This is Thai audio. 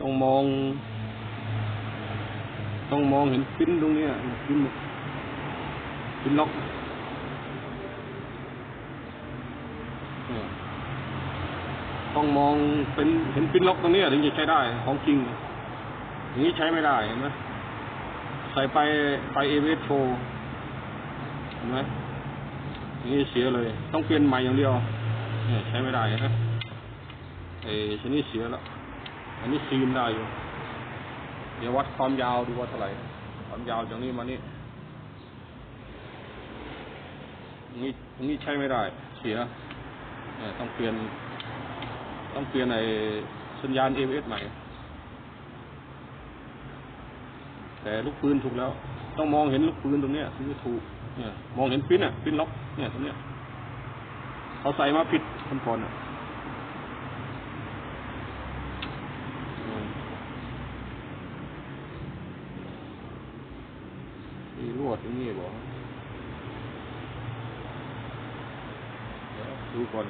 ต้องมอง ต้องมองเห็นปิ้นตรงนี้ปิ้นปิ้นล็อกต้องมองเป็นเห็นปิ้นล็อกตรงนี้ถึงจะใช้ได้ ของจริง อย่างนี้ใช้ไม่ได้เห็นไหมใส่ไปไปเอเวสโชเห็นไหมอย่างนี้เสียเลย ต้องเปลี่ยนใหม่อย่างเดียวใช้ไม่ได้นะ ไอ้ชนิดเสียแล้วอันนี้ซีนได้อยู่ เดี๋ยววัดความยาวดูว่าเท่าไหร่ ความยาวจากนี้มานี่ตรงนี้ตรงนี้ใช้ไม่ได้ เสียเนี่ยต้องเปลี่ยน ต้องเปลี่ยนไอสัญญาณ AVS ใหม่ แต่ลูกปืนถูกแล้ว ต้องมองเห็นลูกปืนตรงเนี้ยถึงจะถูกเนี่ยมองเห็นปิ้นอะปิ้นล็อกเนี่ยตรงเนี้ยเขาใส่มาผิดคนก่อนอะอืม มีลวดตรงนี้บอกดูก่อน